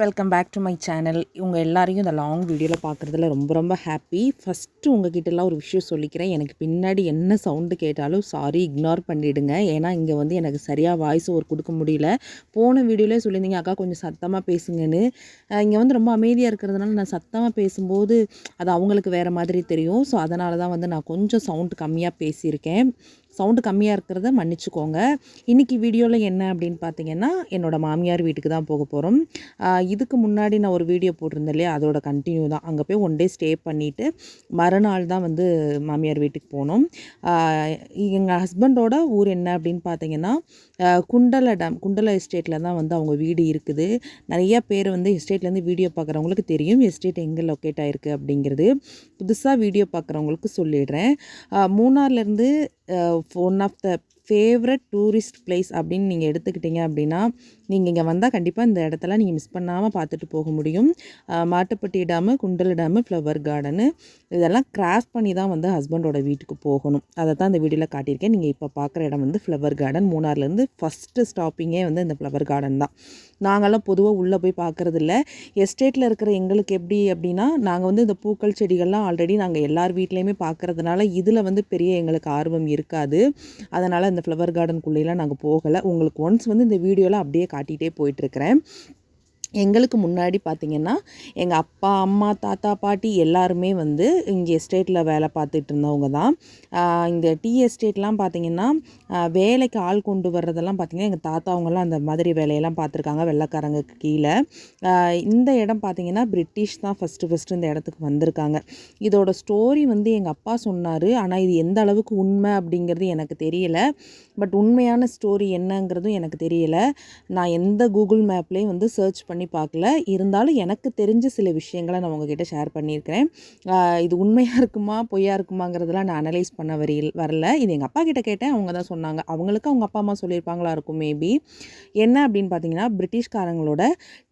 Welcome back to my channel இவங்க எல்லாரையும் இந்த லாங் வீடியோவில் பார்க்குறதுல ரொம்ப ரொம்ப ஹாப்பி ஃபஸ்ட்டு உங்ககிட்டலாம் ஒரு விஷயம் சொல்லிக்கிறேன். எனக்கு பின்னாடி என்ன சவுண்டு கேட்டாலும் சாரி இக்னோர் பண்ணிவிடுங்க ஏன்னா இங்கே வந்து எனக்கு சரியாக வாய்ஸ் ஒரு கொடுக்க முடியல. போன வீடியோவிலே சொல்லியிருந்தீங்க அக்கா கொஞ்சம் சத்தமாக பேசுங்கன்னு. இங்கே வந்து ரொம்ப அமைதியாக இருக்கிறதுனால நான் சத்தமாக பேசும்போது அது அவங்களுக்கு வேறு மாதிரி தெரியும். ஸோ அதனால தான் வந்து நான் கொஞ்சம் சவுண்டு கம்மியாக பேசியிருக்கேன். சவுண்டு கம்மியாக இருக்கிறத மன்னிச்சுக்கோங்க. இன்றைக்கி வீடியோவில் என்ன அப்படின்னு பார்த்தீங்கன்னா என்னோடய மாமியார் வீட்டுக்கு தான் போக போகிறோம் இதுக்கு முன்னாடி நான் ஒரு வீடியோ போட்டிருந்தேன் இல்லையா? அதோட கண்டினியூ தான். அங்கே போய் ஒன் டே ஸ்டே பண்ணிவிட்டு மறுநாள் தான் வந்து மாமியார் வீட்டுக்கு போனோம். எங்கள் ஹஸ்பண்டோட ஊர் என்ன அப்படின்னு பார்த்தீங்கன்னா குண்டல டேம் குண்டல எஸ்டேட்டில் தான் வந்து அவங்க வீடு இருக்குது. நிறையா பேர் வந்து எஸ்டேட்லேருந்து வீடியோ பார்க்குறவங்களுக்கு தெரியும் எஸ்டேட் எங்கே லொக்கேட் ஆகிருக்கு அப்படிங்கிறது. புதுசாக வீடியோ பார்க்குறவங்களுக்கு சொல்லிடுறேன். மூணார்லேருந்து one of the favourite tourist place அப்படின்னு நீங்கள் எடுத்துக்கிட்டிங்க அப்படின்னா நீங்கள் இங்கே வந்தால் கண்டிப்பாக இந்த இடத்தெல்லாம் நீங்கள் மிஸ் பண்ணாமல் பார்த்துட்டு போக முடியும். Mattupetty dam Kundala dam flower garden இதெல்லாம் கிராஸ் பண்ணி தான் வந்து ஹஸ்பண்டோட வீட்டுக்கு போகணும். அதை தான் இந்த வீடியோவில் காட்டியிருக்கேன். நீங்கள் இப்போ பார்க்குற இடம் வந்து ஃப்ளவர் கார்டன் மூணார்லேருந்து ஃபஸ்ட்டு ஸ்டாப்பிங்கே வந்து இந்த ஃப்ளவர் கார்டன் தான். நாங்கள்லாம் பொதுவாக உள்ளே போய் பார்க்குறதில்ல. எஸ்டேட்டில் இருக்கிற எங்களுக்கு எப்படி அப்படின்னா நாங்கள் வந்து இந்த பூக்கள் செடிகள்லாம் ஆல்ரெடி நாங்கள் எல்லார் வீட்லேயுமே பார்க்குறதுனால இதில் வந்து பெரிய எங்களுக்கு ஆர்வம் இருக்காது. அதனால் இந்த ஃப்ளவர் கார்டனுக்குள்ளேலாம் நாங்கள் போகலை. உங்களுக்கு ஒன்ஸ் வந்து இந்த வீடியோவில் அப்படியே காட்டிகிட்டே போயிட்டுருக்கிறேன். எங்களுக்கு முன்னாடி பார்த்திங்கன்னா எங்கள் அப்பா அம்மா தாத்தா பாட்டி எல்லாருமே வந்து இங்கே எஸ்டேட்டில் வேலை பார்த்துட்டு இருந்தவங்க தான். இந்த டீ எஸ்டேட்லாம் பார்த்திங்கன்னா வேலைக்கு ஆள் கொண்டு வர்றதெல்லாம் பார்த்திங்கன்னா எங்கள் தாத்தா அவங்கெல்லாம் அந்த மாதிரி வேலையெல்லாம் பார்த்துருக்காங்க வெள்ளைக்காரங்களுக்கு கீழே. இந்த இடம் பார்த்திங்கன்னா பிரிட்டிஷ் தான் ஃபஸ்ட்டு ஃபஸ்ட்டு இந்த இடத்துக்கு வந்திருக்காங்க. இதோட ஸ்டோரி வந்து எங்கள் அப்பா சொன்னார் ஆனால் இது எந்த அளவுக்கு உண்மை அப்படிங்கிறது எனக்கு தெரியல. பட் உண்மையான ஸ்டோரி என்னங்கிறதும் எனக்கு தெரியல. நான் எந்த கூகுள் மேப்லேயும் வந்து சர்ச் பண்ணி பண்ணி பார்க்கல. இருந்தாலும் எனக்கு தெரிஞ்ச சில விஷயங்களை நான் உங்ககிட்ட ஷேர் பண்ணியிருக்கிறேன். இது உண்மையாக இருக்குமா பொய்யா இருக்குமாங்கிறதெல்லாம் நான் அனலைஸ் பண்ண வரையில் வரல. இது எங்கள் அப்பா கிட்ட கேட்டேன். அவங்க தான் சொன்னாங்க. அவங்களுக்கு அவங்க அப்பா அம்மா சொல்லியிருப்பாங்களா இருக்கும் மேபி என்ன அப்படின்னு பார்த்தீங்கன்னா பிரிட்டிஷ்காரங்களோட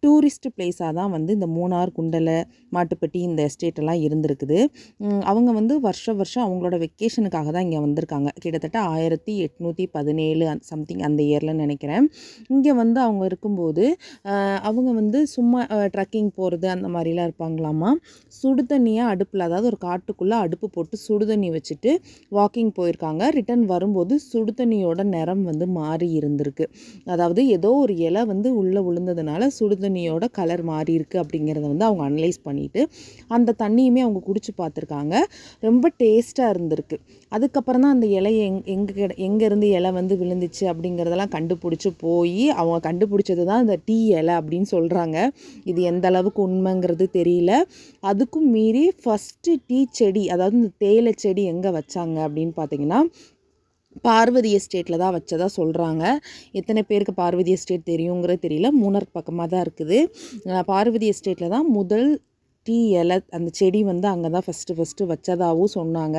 டூரிஸ்ட் பிளேஸாக தான் வந்து இந்த மூணார் குண்டலை மாட்டுப்பட்டி இந்த எஸ்டேட்டெல்லாம் இருந்திருக்குது. அவங்க வந்து வருஷம் வருஷம் அவங்களோட வெக்கேஷனுக்காக தான் இங்கே வந்திருக்காங்க. கிட்டத்தட்ட ஆயிரத்தி எட்நூற்றி பதினேழு சம்திங் அந்த இயரில் நினைக்கிறேன். இங்கே வந்து அவங்க இருக்கும்போது அவங்க வந்து வந்து சும்மா ட்ரக்கிங் போகிறது அந்த மாதிரிலாம் இருப்பாங்களாமா சுடு தண்ணியாக அடுப்பில் அதாவது ஒரு காட்டுக்குள்ளே அடுப்பு போட்டு சுடு தண்ணி வச்சுட்டு வாக்கிங் போயிருக்காங்க. ரிட்டன் வரும்போது சுடு தண்ணியோட நிறம் வந்து மாறி இருந்திருக்கு. அதாவது ஏதோ ஒரு இலை வந்து உள்ளே விழுந்ததுனால சுடு தண்ணியோட கலர் மாறி இருக்குது அப்படிங்கிறத வந்து அவங்க அனலைஸ் பண்ணிவிட்டு அந்த தண்ணியுமே அவங்க குடிச்சு பார்த்துருக்காங்க. ரொம்ப டேஸ்ட்டாக இருந்திருக்கு. அதுக்கப்புறம் தான் அந்த இலை எங் எங்கே எங்கேருந்து இலை வந்து விழுந்துச்சு அப்படிங்கிறதெல்லாம் கண்டுபிடிச்சி போய் அவங்க கண்டுபிடிச்சது தான் இந்த டீ இலை அப்படின்னு சொல்லி சொல்கிறாங்க இது எந்த அளவுக்கு உண்மைங்கிறது தெரியல. அதுக்கும் மீறி ஃபஸ்ட்டு டீ செடி அதாவது இந்த தேயிலை செடி எங்கே வச்சாங்க அப்படின்னு பார்த்தீங்கன்னா பார்வதி எஸ்டேட்டில் தான் வச்சதாக சொல்கிறாங்க எத்தனை பேருக்கு பார்வதி எஸ்டேட் தெரியுங்கிறது தெரியல. மூணர் பக்கமாக தான் இருக்குது. பார்வதி எஸ்டேட்டில் தான் முதல் டீ இலை அந்த செடி வந்து அங்கே தான் ஃபஸ்ட்டு ஃபஸ்ட்டு வச்சதாகவும் சொன்னாங்க.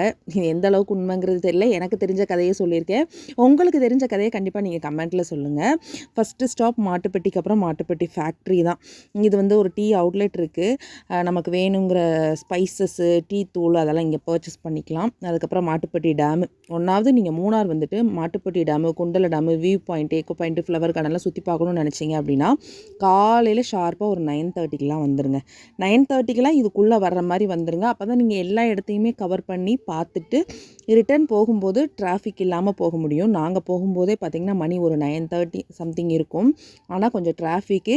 எந்த அளவுக்கு உண்மைங்கிறது தெரியல. எனக்கு தெரிஞ்ச கதையை சொல்லியிருக்கேன். உங்களுக்கு தெரிஞ்ச கதையை கண்டிப்பாக நீங்கள் கமெண்ட்டில் சொல்லுங்கள் ஃபஸ்ட்டு ஸ்டாப் மாட்டுப்பட்டிக்கு அப்புறம் மாட்டுப்பட்டி ஃபேக்ட்ரி தான். இது வந்து ஒரு டீ அவுட்லெட் இருக்குது நமக்கு வேணுங்கிற ஸ்பைசஸ்ஸு டீ தூள் அதெல்லாம் இங்கே பர்ச்சேஸ் பண்ணிக்கலாம். அதுக்கப்புறம் மாட்டுப்பட்டி டேமு ஒன்றாவது நீங்கள் மூணார் வந்துட்டு Mattupetty dam Kundala dam view point echo point flower கார்டன்லாம் சுற்றி பார்க்கணும்னு நினச்சிங்க அப்படின்னா காலையில் ஷார்ப்பாக ஒரு நைன் தேர்ட்டிக்கெலாம் வந்துடுங்க நைன் தேர்ட்டி டிஸ்ட்ரிக்ட்லாம் இதுக்குள்ளே வர்ற மாதிரி வந்துடுங்க அப்போ தான் நீங்கள் எல்லா இடத்தையுமே கவர் பண்ணி பார்த்துட்டு ரிட்டர்ன் போகும்போது டிராஃபிக் இல்லாமல் போக முடியும். நாங்கள் போகும்போதே பார்த்திங்கன்னா மணி ஒரு நைன் தேர்ட்டி சம்திங் இருக்கும். ஆனால் கொஞ்சம் டிராஃபிக்கு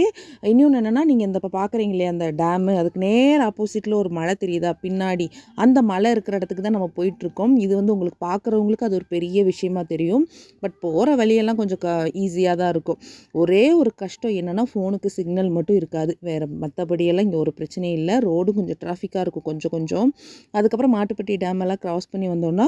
இன்னொன்று என்னென்னா நீங்கள் இந்த இப்போ பார்க்குறீங்களே அந்த டேமு அதுக்கு நேர் ஆப்போசிட்டில் ஒரு மழை தெரியுதா? பின்னாடி. அந்த மலை இருக்கிற இடத்துக்கு தான் நம்ம போயிட்டுருக்கோம். இது வந்து உங்களுக்கு பார்க்குறவங்களுக்கு அது ஒரு பெரிய விஷயமா தெரியும். பட் போகிற வழியெல்லாம் கொஞ்சம் க ஈஸியாக தான் இருக்கும். ஒரே ஒரு கஷ்டம் என்னென்னா ஃபோனுக்கு சிக்னல் மட்டும் இருக்காது. வேறு மற்றபடியெல்லாம் இங்கே ஒரு பிரச்சனையும் இல்லை. ரோடும் கொஞ்சம் டிராஃபிக்காக இருக்கும் கொஞ்சம் கொஞ்சம். அதுக்கப்புறம் மாட்டுப்பட்டி டேம் எல்லாம் க்ராஸ் பண்ணி வந்தோன்னா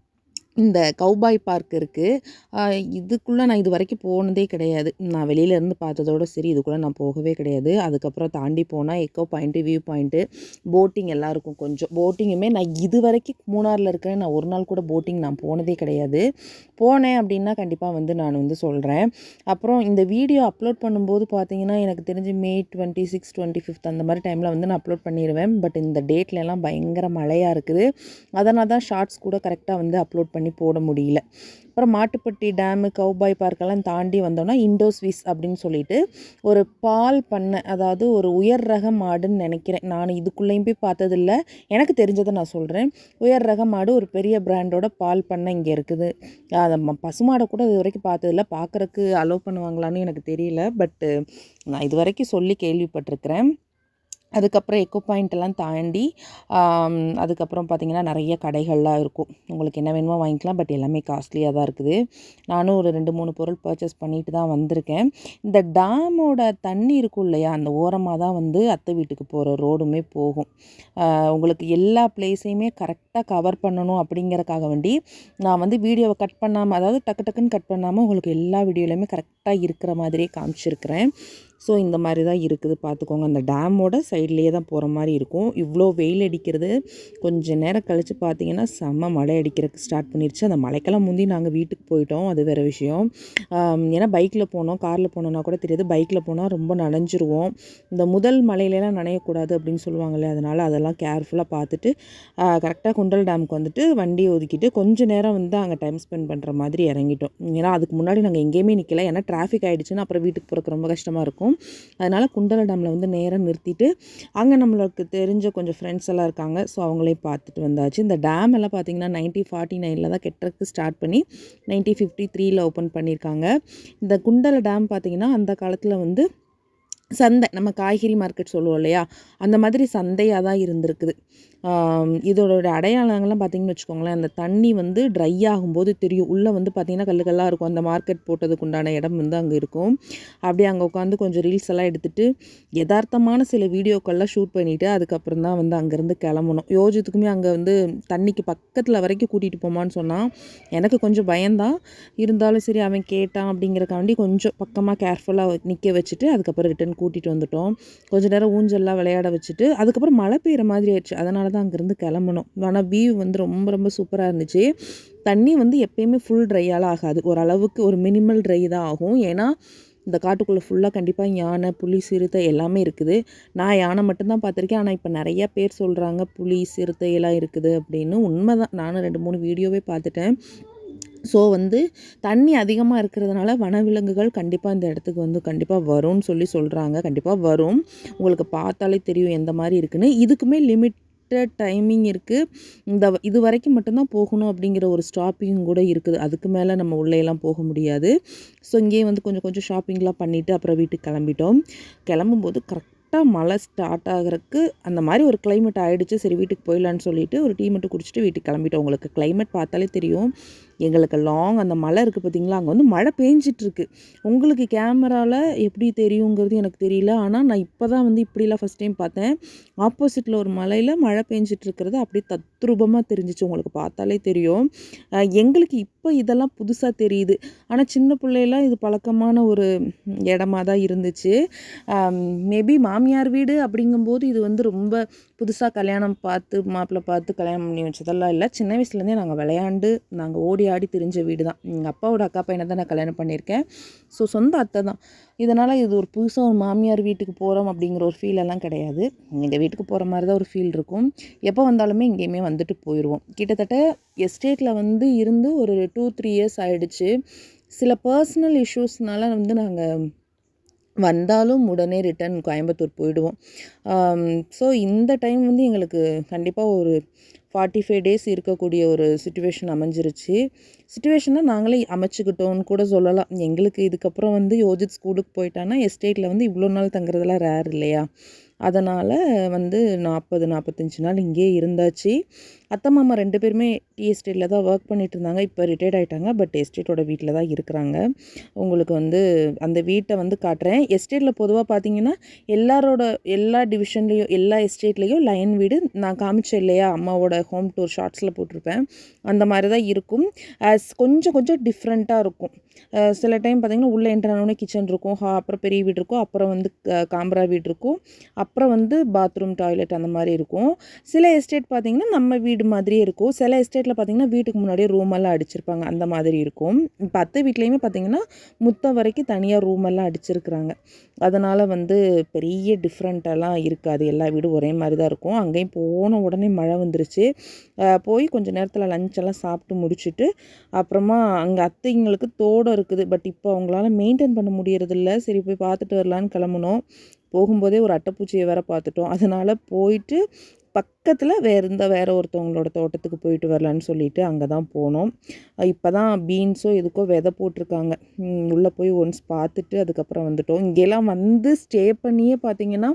இந்த கௌபாய் பார்க் இருக்குது இதுக்குள்ளே நான் இது வரைக்கும் போனதே கிடையாது. நான் வெளியிலேருந்து பார்த்ததோட சரி இதுக்குள்ளே நான் போகவே கிடையாது. அதுக்கப்புறம் தாண்டி போனால் echo point view point boating எல்லாம் இருக்கும் கொஞ்சம். போட்டிங்குமே நான் இது வரைக்கும் மூணாரில் இருக்கிறேன். நான் ஒரு நாள் கூட போட்டிங் நான் போனதே கிடையாது. போனேன் அப்படின்னா கண்டிப்பாக வந்து நான் வந்து சொல்கிறேன் அப்புறம் இந்த வீடியோ அப்லோட் பண்ணும்போது பார்த்தீங்கன்னா எனக்கு தெரிஞ்சு May twenty six twenty fifth அந்த மாதிரி டைமில் வந்து நான் அப்லோட் பண்ணிடுவேன் பட் இந்த டேட்லலாம் பயங்கர மழையாக இருக்குது. அதனால் தான் ஷார்ட்ஸ் கூட கரெக்டாக வந்து அப்லோட் பண்ணி பண்ணி போட முடியல. அப்புறம் மாட்டுப்பட்டி டேமு கவுபாய் பார்க்கெல்லாம் தாண்டி வந்தோம்னா இண்டோஸ்விஸ் அப்படின்னு சொல்லிட்டு ஒரு பால் பண்ணை அதாவது ஒரு உயர் ரக மாடுன்னு நினைக்கிறேன். நான் இதுக்குள்ளேயும் போய் பார்த்ததில்ல. எனக்கு தெரிஞ்சதை நான் சொல்கிறேன் உயர் ரக மாடு ஒரு பெரிய பிராண்டோட பால் பண்ணை இங்கே இருக்குது. அதை பசுமாடை கூட இது வரைக்கும் பார்த்ததில்ல. பார்க்குறக்கு அலோவ் பண்ணுவாங்களான்னு எனக்கு தெரியல. பட்டு நான் இது வரைக்கும் சொல்லி கேள்விப்பட்டிருக்கிறேன். அதுக்கப்புறம் எக்கோ பாயிண்ட் எல்லாம் தாண்டி அதுக்கப்புறம் பார்த்திங்கன்னா நிறைய கடைகள்லாம் இருக்கும். உங்களுக்கு என்ன வேணுமோ வாங்கிக்கலாம் பட் எல்லாமே காஸ்ட்லியாக தான் இருக்குது. நானும் ஒரு ரெண்டு மூணு பொருள் பர்ச்சேஸ் பண்ணிட்டு தான் வந்திருக்கேன். இந்த டேமோட தண்ணி இருக்கும் இல்லையா அந்த ஓரமாக தான் வந்து அத்தை வீட்டுக்கு போகிற ரோடுமே போகும். உங்களுக்கு எல்லா பிளேஸையுமே கரெக்டாக கவர் பண்ணணும் அப்படிங்கிறக்காக வேண்டி நான் வந்து வீடியோவை கட் பண்ணாமல் அதாவது டக்கு டக்குன்னு கட் பண்ணாமல் உங்களுக்கு எல்லா வீடியோலையுமே கரெக்டாக இருக்கிற மாதிரியே காமிச்சிருக்கிறேன். ஸோ இந்த மாதிரி தான் இருக்குது. பார்த்துக்கோங்க. அந்த டேமோட சைட்லேயே தான் போகிற மாதிரி இருக்கும். இவ்வளோ வெயில் அடிக்கிறது. கொஞ்ச நேரம் கழித்து பார்த்தீங்கன்னா செம்ம மழை அடிக்கிறதுக்கு ஸ்டார்ட் பண்ணிருச்சு. அந்த மழைக்கெல்லாம் முந்தி நாங்கள் வீட்டுக்கு போயிட்டோம். அது வேறு விஷயம். ஏன்னா பைக்கில் போனோம். காரில் போனோன்னா கூட தெரியாது. பைக்கில் போனால் ரொம்ப நனைஞ்சிருவோம். இந்த முதல் மலையிலலாம் நனையக்கூடாது அப்படின்னு சொல்லுவாங்களே அதனால் அதெல்லாம் கேர்ஃபுல்லாக பார்த்துட்டு கரெக்டாக குண்டல் டேமுக்கு வந்துட்டு வண்டியை ஒதுக்கிட்டு கொஞ்ச நேரம் வந்து அங்கே டைம் ஸ்பெண்ட் பண்ணுற மாதிரி இறங்கிட்டோம். ஏன்னா அதுக்கு முன்னாடி நாங்கள் எங்கேயுமே நிற்கல ஏன்னா டிராஃபிக் ஆகிடுச்சுன்னா அப்புறம் வீட்டுக்கு போகிறக்கு ரொம்ப கஷ்டமாக இருக்கும். அதனால் குண்டல டேமில் வந்து நேராக நிறுத்திட்டு அங்கே நம்மளுக்கு தெரிஞ்ச கொஞ்சம் ஃப்ரெண்ட்ஸ் எல்லாம் இருக்காங்க. ஸோ அவங்களே பார்த்துட்டு வந்தாச்சு. இந்த டேம் எல்லாம் பார்த்தீங்கன்னா நைன்டீன் ஃபார்ட்டி நைனில் தான் கெட்டுறதுக்கு ஸ்டார்ட் பண்ணி நைன்டீன் ஃபிஃப்டி த்ரீயில் ஓப்பன் பண்ணியிருக்காங்க இந்த குண்டல டேம் பார்த்திங்கன்னா அந்த காலத்தில் வந்து சந்தை நம்ம காய்கறி மார்க்கெட் சொல்லுவோம் இல்லையா? அந்த மாதிரி சந்தையாக தான் இருந்திருக்குது. இதோட அடையாளங்கள்லாம் பார்த்தீங்கன்னு வச்சுக்கோங்களேன் அந்த தண்ணி வந்து ட்ரை ஆகும்போது தெரியும். உள்ளே வந்து பார்த்திங்கன்னா கல்லு இருக்கும். அந்த மார்க்கெட் போட்டதுக்கு உண்டான இடம் வந்து அங்கே இருக்கும். அப்படியே அங்கே உட்காந்து கொஞ்சம் ரீல்ஸ் எல்லாம் எடுத்துட்டு யதார்த்தமான சில வீடியோக்கள்லாம் ஷூட் பண்ணிவிட்டு அதுக்கப்புறம் தான் வந்து அங்கேருந்து கிளம்பணும். யோஜித்துக்குமே அங்கே வந்து தண்ணிக்கு பக்கத்தில் வரைக்கும் கூட்டிகிட்டு போமான்னு சொன்னால் எனக்கு கொஞ்சம் பயந்தான் இருந்தாலும் சரி அவன் கேட்டான் அப்படிங்கிறக்காண்டி கொஞ்சம் பக்கமாக கேர்ஃபுல்லாக நிற்க வச்சுட்டு அதுக்கப்புறம் ரிட்டன் கூட்டிகிட்டு வந்துட்டோம். கொஞ்ச நேரம் ஊஞ்சல்லாம் விளையாட வச்சுட்டு அதுக்கப்புறம் மழை பெய்கிற மாதிரி ஆயிடுச்சு. அதனால தான் அங்கேருந்து கிளம்பணும். ஆனால் வியூ வந்து ரொம்ப ரொம்ப சூப்பராக இருந்துச்சு. தண்ணி வந்து எப்பயுமே ஃபுல் ட்ரையால் ஆகாது. ஓரளவுக்கு ஒரு மினிமல் ட்ரை தான் ஆகும். ஏன்னா இந்த காட்டுக்குள்ளே ஃபுல்லாக கண்டிப்பாக யானை புலி சிறுத்தை எல்லாமே இருக்குது. நான் யானை மட்டும்தான் பார்த்துருக்கேன். ஆனால் இப்போ நிறைய பேர் சொல்கிறாங்க புலி சிறுத்தை எல்லாம் இருக்குது அப்படின்னு. உண்மை தான் நானும் ரெண்டு மூணு வீடியோவே பார்த்துட்டேன். ஸோ வந்து தண்ணி அதிகமாக இருக்கிறதுனால வனவிலங்குகள் கண்டிப்பாக இந்த இடத்துக்கு வந்து கண்டிப்பாக வரும்னு சொல்லி சொல்கிறாங்க கண்டிப்பாக வரும். உங்களுக்கு பார்த்தாலே தெரியும் எந்த மாதிரி இருக்குன்னு. இதுக்குமே லிமிட்டட் டைமிங் இருக்குது இந்த இது வரைக்கும் மட்டும்தான் போகணும் அப்படிங்கிற ஒரு ஸ்டாப்பிங் கூட இருக்குது. அதுக்கு மேலே நம்ம உள்ளேயெல்லாம் போக முடியாது. ஸோ இங்கேயே வந்து கொஞ்சம் கொஞ்சம் ஷாப்பிங்லாம் பண்ணிவிட்டு அப்புறம் வீட்டுக்கு கிளம்பிட்டோம். கிளம்பும்போது கரெக்டாக மழை ஸ்டார்ட் ஆகிறதுக்கு அந்த மாதிரி ஒரு கிளைமேட் ஆகிடுச்சு சரி வீட்டுக்கு போயிடலான்னு சொல்லிட்டு ஒரு டீ மட்டும் குடிச்சிட்டு வீட்டுக்கு கிளம்பிட்டோம். உங்களுக்கு கிளைமேட் பார்த்தாலே தெரியும். எங்களுக்கு லாங் அந்த மலை இருக்குது பார்த்தீங்களா அங்கே வந்து மழை பேஞ்சிட்டுருக்கு உங்களுக்கு கேமராவில் எப்படி தெரியுங்கிறது எனக்கு தெரியல. ஆனால் நான் இப்போ தான் வந்து இப்படிலாம் ஃபஸ்ட் டைம் பார்த்தேன். ஆப்போசிட்டில் ஒரு மலையில் மழை பெஞ்சிட்டு அப்படியே தத்ரூபமாக தெரிஞ்சிச்சு. உங்களுக்கு பார்த்தாலே தெரியும். எங்களுக்கு இப்போ இதெல்லாம் புதுசாக தெரியுது. ஆனால் சின்ன பிள்ளையெல்லாம் இது பழக்கமான ஒரு இடமா தான் இருந்துச்சு மேபி மாமியார் வீடு அப்படிங்கும்போது இது வந்து ரொம்ப புதுசாக கல்யாணம் பார்த்து மாப்பிள்ளை பார்த்து கல்யாணம் பண்ணி வச்சதெல்லாம் இல்லை. சின்ன வயசுலேருந்தே நாங்கள் விளையாண்டு நாங்கள் ஓடி ஆடி திரிஞ்ச வீடு தான். எங்கள் அப்பாவோட அக்கா பையனை தான் நான் கல்யாணம் பண்ணியிருக்கேன். ஸோ சொந்த அத்தை தான். இதனால் இது ஒரு புதுசாக ஒரு மாமியார் வீட்டுக்கு போகிறோம் அப்படிங்கிற ஒரு ஃபீல் எல்லாம் கிடையாது. எங்கள் வீட்டுக்கு போகிற மாதிரி தான் ஒரு ஃபீல் இருக்கும். எப்போ வந்தாலுமே இங்கேயுமே வந்துட்டு போயிடுவோம் கிட்டத்தட்ட எஸ்டேட்டில் வந்து இருந்து ஒரு டூ த்ரீ இயர்ஸ் ஆகிடுச்சு சில பர்சனல் இஷ்யூஸ்னால வந்து நாங்கள் வந்தாலும் உடனே ரிட்டன் கோயம்புத்தூர் போயிடுவோம். ஸோ இந்த டைம் வந்து எங்களுக்கு கண்டிப்பாக ஒரு ஃபார்ட்டி ஃபைவ் டேஸ் இருக்கக்கூடிய ஒரு சுச்சுவேஷன் அமைஞ்சிருச்சு. சுச்சுவேஷனை நாங்களே அமைச்சுக்கிட்டோம்னு கூட சொல்லலாம். எங்களுக்கு இதுக்கப்புறம் வந்து யோஜித் ஸ்கூலுக்கு போயிட்டான்னா எஸ்டேட்டில் வந்து இவ்வளோ நாள் தங்குறதெல்லாம் ரேர் இல்லையா? அதனால் வந்து நாற்பது நாற்பத்தஞ்சு நாள் இங்கேயே இருந்தாச்சு. அத்தை மாமா ரெண்டு பேருமே டி எஸ்டேட்டில் தான் ஒர்க் பண்ணிட்டு இருந்தாங்க. இப்போ ரிட்டையர்ட் ஆகிட்டாங்க பட் எஸ்டேட்டோட வீட்டில் தான் இருக்கிறாங்க. உங்களுக்கு வந்து அந்த வீட்டை வந்து காட்டுறேன். எஸ்டேட்டில் பொதுவாக பார்த்தீங்கன்னா எல்லாரோட எல்லா டிவிஷன்லேயும் எல்லா எஸ்டேட்லேயும் லைன் வீடு நான் காமிச்சேன் இல்லையா? அம்மாவோட ஹோம் டூர் ஷார்ட்ஸில் போட்டிருப்பேன். அந்த மாதிரி தான் இருக்கும். ஆஸ் கொஞ்சம் கொஞ்சம் டிஃப்ரெண்ட்டாக இருக்கும். சில டைம் பார்த்தீங்கன்னா உள்ளே என்ட்ரானோடனே கிச்சன் இருக்கும். ஹா அப்புறம் பெரிய வீடு இருக்கும். அப்புறம் வந்து க- காம்பரா வீடு இருக்கும். அப்புறம் வந்து பாத்ரூம் டாய்லெட் அந்த மாதிரி இருக்கும். சில எஸ்டேட் பார்த்தீங்கன்னா நம்ம வீடு வீடு மாதிரியே இருக்கும். சில எஸ்டேட்டில் பார்த்திங்கன்னா வீட்டுக்கு முன்னாடியே ரூம் எல்லாம் அடிச்சிருப்பாங்க. அந்த மாதிரி இருக்கும். இப்போ அத்தை வீட்லேயுமே பார்த்திங்கன்னா முத்த வரைக்கும் தனியாக ரூம் எல்லாம் அடிச்சிருக்கிறாங்க. அதனால் வந்து பெரிய டிஃப்ரெண்ட்டெல்லாம் இருக்காது. எல்லா வீடும் ஒரே மாதிரி தான் இருக்கும். அங்கேயும் போன உடனே மழை வந்துருச்சு. போய் கொஞ்சம் நேரத்தில் லஞ்செல்லாம் சாப்பிட்டு முடிச்சுட்டு அப்புறமா அங்கே அத்தைங்களுக்கு தோடம் இருக்குது. பட் இப்போ அவங்களால மெயின்டைன் பண்ண முடியறதில்ல. சரி போய் பார்த்துட்டு வரலான்னு கிளம்புனோம். போகும்போதே ஒரு அட்டைப்பூச்சியை வேற பார்த்துட்டோம். அதனால் போயிட்டு பக்கத்தில் வேறு இந்த வேறு ஒருத்தவங்களோட தோட்டத்துக்கு போயிட்டு வரலான்னு சொல்லிட்டு அங்கே தான் போனோம். இப்போ தான் பீன்ஸோ எதுக்கோ விதை போட்டிருக்காங்க. உள்ளே போய் ஒன்ஸ் பார்த்துட்டு அதுக்கப்புறம் வந்துட்டோம். இங்கெல்லாம் வந்து ஸ்டே பண்ணியே பார்த்தீங்கன்னா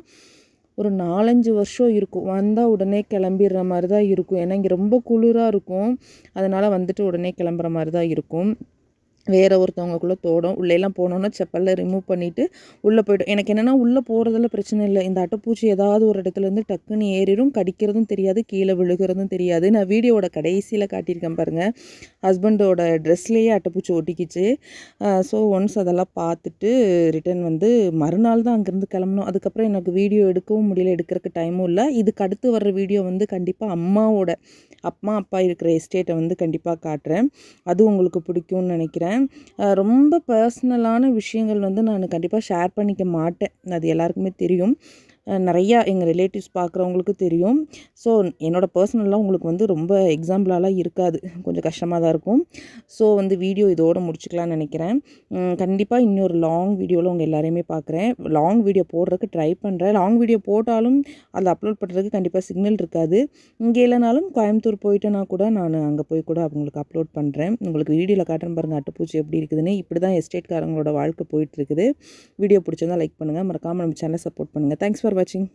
ஒரு நாலஞ்சு வருஷம் இருக்கும். வந்தால் உடனே கிளம்பிடுற மாதிரி தான் இருக்கும். ஏன்னா இங்கே ரொம்ப குளிராக இருக்கும். அதனால் வந்துட்டு உடனே கிளம்புற மாதிரி தான் இருக்கும். வேறு ஒருத்தவங்களுக்குள்ளே தோடும். உள்ளேலாம் போனோன்னா செப்பலில் ரிமூவ் பண்ணிவிட்டு உள்ளே போய்டும். எனக்கு என்னென்னா உள்ளே போகிறதுல பிரச்சனை இல்லை. இந்த அட்டைப்பூச்சி ஏதாவது ஒரு இடத்துலேருந்து டக்குன்னு ஏறிடும். கடிக்கிறதும் தெரியாது கீழே விழுகிறதும் தெரியாது. நான் வீடியோவோட கடைசியில் காட்டியிருக்கேன் பாருங்கள் ஹஸ்பண்டோட ட்ரெஸ்லேயே அட்டைப்பூச்சி ஒட்டிக்கிச்சு. ஸோ ஒன்ஸ் அதெல்லாம் பார்த்துட்டு ரிட்டர்ன் வந்து மறுநாள் தான் அங்கேருந்து கிளம்பணும். அதுக்கப்புறம் எனக்கு வீடியோ எடுக்கவும் முடியல. எடுக்கிறதுக்கு டைமும் இல்லை. இதுக்கு அடுத்து வர்ற வீடியோ வந்து கண்டிப்பாக அம்மாவோட அம்மா அப்பா இருக்கிற எஸ்டேட்டை வந்து கண்டிப்பாக காட்டுறேன். அது உங்களுக்கு பிடிக்கும்னு நினைக்கிறேன். ரொம்ப பர்சனலான விஷயங்கள் வந்து நான் கண்டிப்பாக ஷேர் பண்ணிக்க மாட்டேன். அது எல்லாருக்குமே தெரியும். நிறையா எங்கள் ரிலேட்டிவ்ஸ் பார்க்குறவங்களுக்கு தெரியும். ஸோ என்னோடய பர்சனலாக உங்களுக்கு வந்து ரொம்ப எக்ஸாம்பிளாலாம் இருக்காது. கொஞ்சம் கஷ்டமாக தான் இருக்கும். ஸோ வந்து வீடியோ இதோடு முடிச்சுக்கலாம்னு நினைக்கிறேன். கண்டிப்பாக இன்னொரு லாங் வீடியோவில் உங்கள் எல்லாரையுமே பார்க்குறேன். லாங் வீடியோ போடுறதுக்கு ட்ரை பண்ணுறேன் லாங் வீடியோ போட்டாலும் அதை அப்லோட் பண்ணுறதுக்கு கண்டிப்பாக சிக்னல் இருக்காது. இங்கே இல்லைனாலும் கோயம்புத்தூர் போயிட்டேன்னா கூட நான் அங்கே போய் கூட அவங்களுக்கு அப்லோட் பண்ணுறேன் உங்களுக்கு வீடியோவில் காட்டுறேன் பாருங்கள் அட்டைப்பூச்சி எப்படி இருக்குதுன்னு. இப்படி தான் எஸ்டேட்காரங்களோட வாழ்க்கை போயிட்டு இருக்குது. வீடியோ பிடிச்சிருந்தால் லைக் பண்ணுங்கள் மறக்காமல் நம்ம சேனலை சப்போர்ட் பண்ணுங்கள் தேங்க்ஸ் ஃபார் watching.